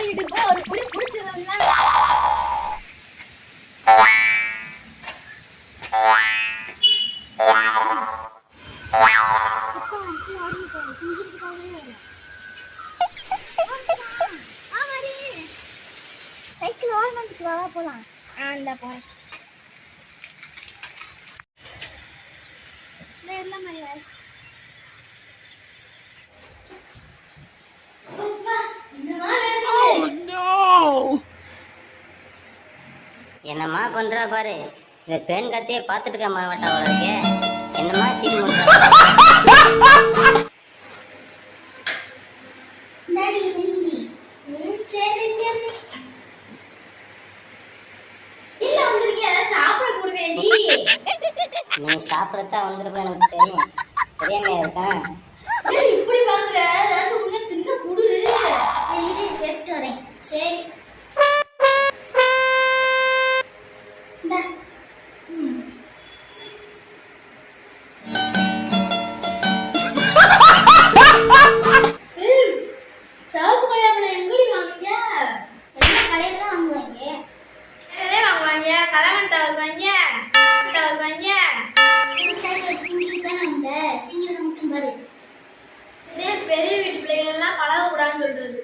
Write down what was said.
யார் வீட்டுக்கு போய் ஒரு சைக்கிள் ஓரத்துக்கு வா போலாம் ஆ இந்த போறேன் எல்லாம் மாதிரி என்னம்மா கொன்றா பாரு. இந்த பெண் கத்தையே பார்த்துட்டு இருக்க மாவட்ட அவளுக்கு என்னம்மா சீன் நீ சாப்பிடத்தான் வந்திருப்ப எனக்கு தெரியும். தெரியாம இருக்கேன். இப்படி வாங்குற டவர் வாங்க. விவசாயிகள் திங்கிட்டு தானே வந்த, திங்கிறத மட்டும் பாரு. இதே பெரிய வீட்டு பிள்ளைகள் எல்லாம் பழகக்கூடாதுன்னு சொல்றது